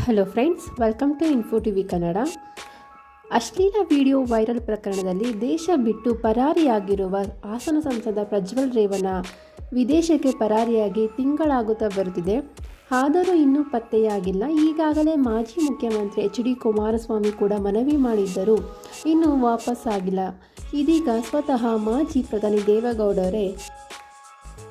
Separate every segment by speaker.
Speaker 1: Hello friends welcome to info TV Kannada ಅಶ್ಲೀಲ video viral ಪ್ರಕರಣದಲ್ಲಿ ದೇಶ ಬಿಟ್ಟು ಪರಾರಿಯಾಗಿರುವ ಹಾಸನ ಸಂಸದ ಪ್ರಜ್ವಲ್ ರೇವಣ್ಣ ವಿದೇಶಕ್ಕೆ ಪರಾರಿಯಾಗಿ ತಿಂಗಳಾಗುತ್ತಾ ಬರುತ್ತಿದೆ. ಆದರೂ ಇನ್ನೂ ಪತ್ತೆಯಾಗಿಲ್ಲ. ಈಗಾಗಲೇ ಮಾಜಿ ಮುಖ್ಯಮಂತ್ರಿ ಎಚ್ ಡಿ ಕುಮಾರಸ್ವಾಮಿ ಕೂಡ ಮನವಿ ಮಾಡಿದ್ದರೂ ಇನ್ನೂ ವಾಪಸ್ ಆಗಿಲ್ಲ. ಇದೀಗ ಸ್ವತಃ ಮಾಜಿ ಪ್ರಧಾನಿ ದೇವೇಗೌಡರೇ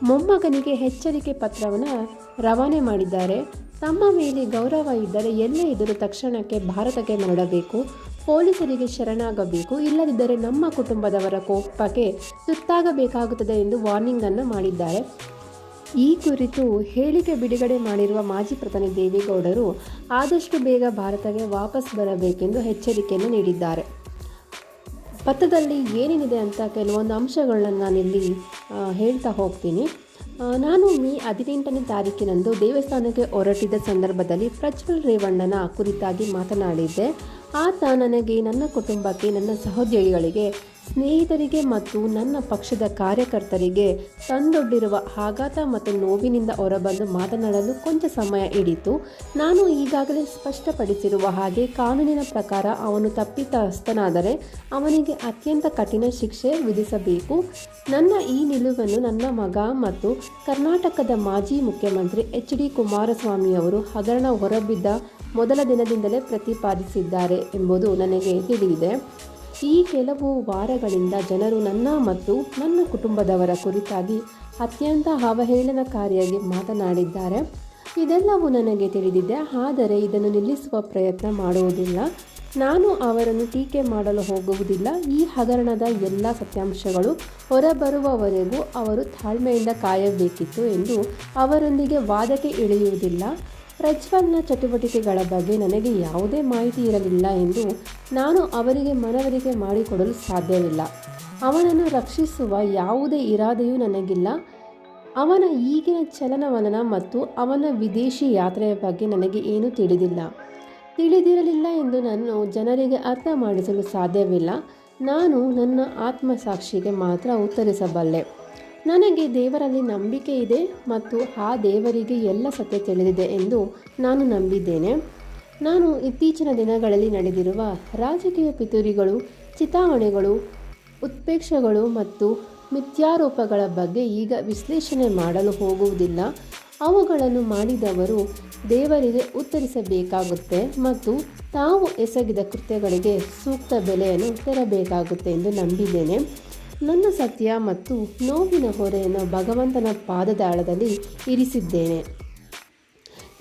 Speaker 1: ಮೊಮ್ಮಗನಿಗೆ ಎಚ್ಚರಿಕೆ ಪತ್ರವನ್ನು ರವಾನೆ ಮಾಡಿದ್ದಾರೆ. ತಮ್ಮ ಮೇಲೆ ಗೌರವ ಇದ್ದರೆ ಎಲ್ಲೇ ಇದ್ದರೂ ತಕ್ಷಣಕ್ಕೆ ಭಾರತಕ್ಕೆ ಮರಳಬೇಕು, ಪೊಲೀಸರಿಗೆ ಶರಣಾಗಬೇಕು, ಇಲ್ಲದಿದ್ದರೆ ನಮ್ಮ ಕುಟುಂಬದವರ ಕೋಪಕ್ಕೆ ತುತ್ತಾಗಬೇಕಾಗುತ್ತದೆ ಎಂದು ವಾರ್ನಿಂಗನ್ನು ಮಾಡಿದ್ದಾರೆ. ಈ ಕುರಿತು ಹೇಳಿಕೆ ಬಿಡುಗಡೆ ಮಾಡಿರುವ ಮಾಜಿ ಪ್ರಧಾನಿ ದೇವೇಗೌಡರು ಆದಷ್ಟು ಬೇಗ ಭಾರತಕ್ಕೆ ವಾಪಸ್ ಬರಬೇಕೆಂದು ಎಚ್ಚರಿಕೆಯನ್ನು ನೀಡಿದ್ದಾರೆ. ಪತ್ರದಲ್ಲಿ ಏನೇನಿದೆ ಅಂತ ಕೆಲವೊಂದು ಅಂಶಗಳನ್ನು ನಾನಿಲ್ಲಿ ಹೇಳ್ತಾ ಹೋಗ್ತೀನಿ. ನಾನು ಮೇ ಹದಿನೆಂಟನೇ ತಾರೀಕಿನಂದು ದೇವಸ್ಥಾನಕ್ಕೆ ಹೊರಟಿದ್ದ ಸಂದರ್ಭದಲ್ಲಿ ಪ್ರಜ್ವಲ್ ರೇವಣ್ಣನ ಕುರಿತಾಗಿ ಮಾತನಾಡಿದ್ದೆ. ಆತ ನನಗೆ ನನ್ನ ಕುಟುಂಬಕ್ಕೆ ನನ್ನ ಸಹೋದ್ಯೋಗಿಗಳಿಗೆ ಸ್ನೇಹಿತರಿಗೆ ಮತ್ತು ನನ್ನ ಪಕ್ಷದ ಕಾರ್ಯಕರ್ತರಿಗೆ ತಂದೊಡ್ಡಿರುವ ಆಘಾತ ಮತ್ತು ನೋವಿನಿಂದ ಹೊರಬಂದು ಮಾತನಾಡಲು ಕೊಂಚ ಸಮಯ ಹಿಡಿತು ನಾನು ಈಗಾಗಲೇ ಸ್ಪಷ್ಟಪಡಿಸಿರುವ ಹಾಗೆ ಕಾನೂನಿನ ಪ್ರಕಾರ ಅವನು ತಪ್ಪಿತಸ್ಥನಾದರೆ ಅವನಿಗೆ ಅತ್ಯಂತ ಕಠಿಣ ಶಿಕ್ಷೆ ವಿಧಿಸಬೇಕು. ನನ್ನ ಈ ನಿಲುವನ್ನು ನನ್ನ ಮಗ ಮತ್ತು ಕರ್ನಾಟಕದ ಮಾಜಿ ಮುಖ್ಯಮಂತ್ರಿ ಎಚ್ ಡಿ ಕುಮಾರಸ್ವಾಮಿ ಅವರು ಹಗರಣ ಹೊರಬಿದ್ದ ಮೊದಲ ದಿನದಿಂದಲೇ ಪ್ರತಿಪಾದಿಸಿದ್ದಾರೆ ಎಂಬುದು ನನಗೆ ತಿಳಿದಿದೆ. ಈ ಕೆಲವು ವಾರಗಳಿಂದ ಜನರು ನನ್ನ ಮತ್ತು ನನ್ನ ಕುಟುಂಬದವರ ಕುರಿತಾಗಿ ಅತ್ಯಂತ ಅವಹೇಳನಕಾರಿಯಾಗಿ ಮಾತನಾಡಿದ್ದಾರೆ. ಇದೆಲ್ಲವೂ ನನಗೆ ತಿಳಿದಿದೆ, ಆದರೆ ಇದನ್ನು ನಿಲ್ಲಿಸುವ ಪ್ರಯತ್ನ ಮಾಡುವುದಿಲ್ಲ. ನಾನು ಅವರನ್ನು ಟೀಕೆ ಮಾಡಲು ಹೋಗುವುದಿಲ್ಲ. ಈ ಹಗರಣದ ಎಲ್ಲ ಸತ್ಯಾಂಶಗಳು ಹೊರಬರುವವರೆಗೂ ಅವರು ತಾಳ್ಮೆಯಿಂದ ಕಾಯಬೇಕಿತ್ತು ಎಂದು ಅವರೊಂದಿಗೆ ವಾದಕ್ಕೆ ಇಳಿಯುವುದಿಲ್ಲ. ಪ್ರಜ್ವಲ್ನ ಚಟುವಟಿಕೆಗಳ ಬಗ್ಗೆ ನನಗೆ ಯಾವುದೇ ಮಾಹಿತಿ ಇರಲಿಲ್ಲ ಎಂದು ನಾನು ಅವರಿಗೆ ಮನವರಿಕೆ ಮಾಡಿಕೊಡಲು ಸಾಧ್ಯವಿಲ್ಲ. ಅವನನ್ನು ರಕ್ಷಿಸುವ ಯಾವುದೇ ಇರಾದೆಯೂ ನನಗಿಲ್ಲ. ಅವನ ಈಗಿನ ಚಲನವಲನ ಮತ್ತು ಅವನ ವಿದೇಶಿ ಯಾತ್ರೆಯ ಬಗ್ಗೆ ನನಗೆ ಏನೂ ತಿಳಿದಿಲ್ಲ. ತಿಳಿದಿರಲಿಲ್ಲ ಎಂದು ನಾನು ಜನರಿಗೆ ಅರ್ಥ ಮಾಡಿಸಲು ಸಾಧ್ಯವಿಲ್ಲ. ನಾನು ನನ್ನ ಆತ್ಮಸಾಕ್ಷಿಗೆ ಮಾತ್ರ ಉತ್ತರಿಸಬಲ್ಲೆ. ನನಗೆ ದೇವರಲ್ಲಿ ನಂಬಿಕೆ ಇದೆ ಮತ್ತು ಆ ದೇವರಿಗೆ ಎಲ್ಲ ಸತ್ಯ ತಿಳಿದಿದೆ ಎಂದು ನಾನು ನಂಬಿದ್ದೇನೆ. ನಾನು ಇತ್ತೀಚಿನ ದಿನಗಳಲ್ಲಿ ನಡೆದಿರುವ ರಾಜಕೀಯ ಪಿತೂರಿಗಳು, ಚಿತಾವಣೆಗಳು ಉತ್ಪೇಕ್ಷಗಳು ಮತ್ತು ಮಿಥ್ಯಾರೋಪಗಳ ಬಗ್ಗೆ ಈಗ ವಿಶ್ಲೇಷಣೆ ಮಾಡಲು ಹೋಗುವುದಿಲ್ಲ. ಅವುಗಳನ್ನು ಮಾಡಿದವರು ದೇವರಿಗೆ ಉತ್ತರಿಸಬೇಕಾಗುತ್ತೆ ಮತ್ತು ತಾವು ಎಸಗಿದ ಕೃತ್ಯಗಳಿಗೆ ಸೂಕ್ತ ಬೆಲೆಯನ್ನು ತೆರಬೇಕಾಗುತ್ತೆ ಎಂದು ನಂಬಿದ್ದೇನೆ. ನನ್ನ ಸತ್ಯ ಮತ್ತು ನೋವಿನ ಹೊರೆಯನ್ನು ಭಗವಂತನ ಪಾದದಾಳದಲ್ಲಿ ಇರಿಸಿದ್ದೇನೆ.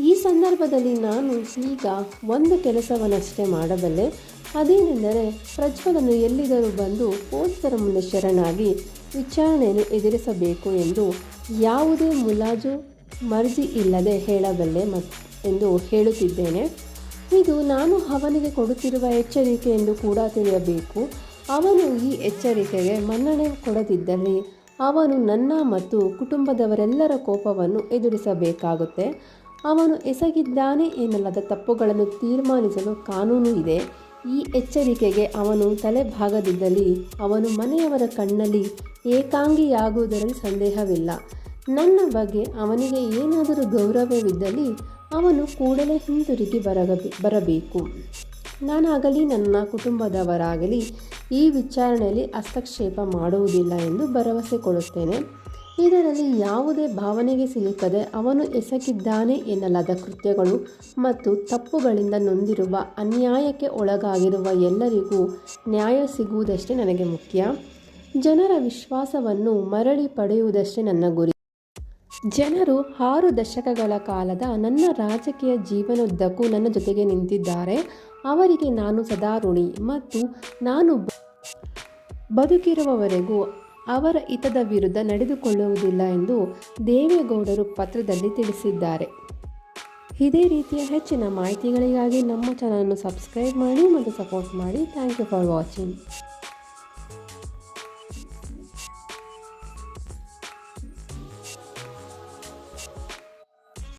Speaker 1: ಈ ಸಂದರ್ಭದಲ್ಲಿ ನಾನು ಈಗ ಒಂದು ಕೆಲಸವನ್ನಷ್ಟೇ ಮಾಡಬಲ್ಲೆ. ಅದೇನೆಂದರೆ ಪ್ರಜ್ವಲನ್ನು ಎಲ್ಲಿದರೂ ಬಂದು ಪೊಲೀಸರ ಮುಂದೆ ಶರಣಾಗಿ ವಿಚಾರಣೆಯನ್ನು ಎದುರಿಸಬೇಕು ಎಂದು ಯಾವುದೇ ಮುಲಾಜು ಮರ್ಜಿ ಇಲ್ಲದೆ ಹೇಳಬಲ್ಲೆ ಮತ್ ಎಂದು ಹೇಳುತ್ತಿದ್ದೇನೆ. ಇದು ನಾನು ಅವನಿಗೆ ಕೊಡುತ್ತಿರುವ ಎಚ್ಚರಿಕೆ ಎಂದು ಕೂಡ ತಿಳಿಯಬೇಕು. ಅವನು ಈ ಎಚ್ಚರಿಕೆಗೆ ಮನ್ನಣೆ ಕೊಡದಿದ್ದಲ್ಲಿ ಅವನು ನನ್ನ ಮತ್ತು ಕುಟುಂಬದವರೆಲ್ಲರ ಕೋಪವನ್ನು ಎದುರಿಸಬೇಕಾಗುತ್ತೆ. ಅವನು ಎಸಗಿದ್ದಾನೆ ಎನ್ನಲಾದ ತಪ್ಪುಗಳನ್ನು ತೀರ್ಮಾನಿಸಲು ಕಾನೂನು ಇದೆ. ಈ ಎಚ್ಚರಿಕೆಗೆ ಅವನು ತಲೆಭಾಗದಿದ್ದಲ್ಲಿ ಅವನು ಮನೆಯವರ ಕಣ್ಣಲ್ಲಿ ಏಕಾಂಗಿಯಾಗುವುದರಲ್ಲಿ ಸಂದೇಹವಿಲ್ಲ. ನನ್ನ ಬಗ್ಗೆ ಅವನಿಗೆ ಏನಾದರೂ ಗೌರವವಿದ್ದಲ್ಲಿ ಅವನು ಕೂಡಲೇ ಬರಗ ಬರಬೇಕು. ನಾನಾಗಲಿ, ನನ್ನ ಕುಟುಂಬದವರಾಗಲಿ ಈ ವಿಚಾರಣೆಯಲ್ಲಿ ಹಸ್ತಕ್ಷೇಪ ಮಾಡುವುದಿಲ್ಲ ಎಂದು ಭರವಸೆ ಕೊಡುತ್ತೇನೆ. ಇದರಲ್ಲಿ ಯಾವುದೇ ಭಾವನೆಗೆ ಸಿಲುಕದೆ ಅವನು ಎಸಗಿದ್ದಾನೆ ಎನ್ನಲಾದ ಕೃತ್ಯಗಳು ಮತ್ತು ತಪ್ಪುಗಳಿಂದ ನೊಂದಿರುವ ಅನ್ಯಾಯಕ್ಕೆ ಒಳಗಾಗಿರುವ ಎಲ್ಲರಿಗೂ ನ್ಯಾಯ ಸಿಗುವುದಷ್ಟೇ ನನಗೆ ಮುಖ್ಯ. ಜನರ ವಿಶ್ವಾಸವನ್ನು ಮರಳಿ ಪಡೆಯುವುದಷ್ಟೇ ನನ್ನ ಗುರಿ. ಜನರು ಆರು ದಶಕಗಳ ಕಾಲದ ನನ್ನ ರಾಜಕೀಯ ಜೀವನದ್ದಕ್ಕೂ ನನ್ನ ಜೊತೆಗೆ ನಿಂತಿದ್ದಾರೆ. ಅವರಿಗೆ ನಾನು ಸದಾ ಋಣಿ ಮತ್ತು ನಾನು ಬದುಕಿರುವವರೆಗೂ ಅವರ ಹಿತದ ವಿರುದ್ಧ ನಡೆದುಕೊಳ್ಳುವುದಿಲ್ಲ ಎಂದು ದೇವೇಗೌಡರು ಪತ್ರದಲ್ಲಿ ತಿಳಿಸಿದ್ದಾರೆ. ಇದೇ ರೀತಿಯ ಹೆಚ್ಚಿನ ಮಾಹಿತಿಗಳಿಗಾಗಿ ನಮ್ಮ ಚಾನಲನ್ನು ಸಬ್ಸ್ಕ್ರೈಬ್ ಮಾಡಿ ಮತ್ತು ಸಪೋರ್ಟ್ ಮಾಡಿ. Thank you for watching.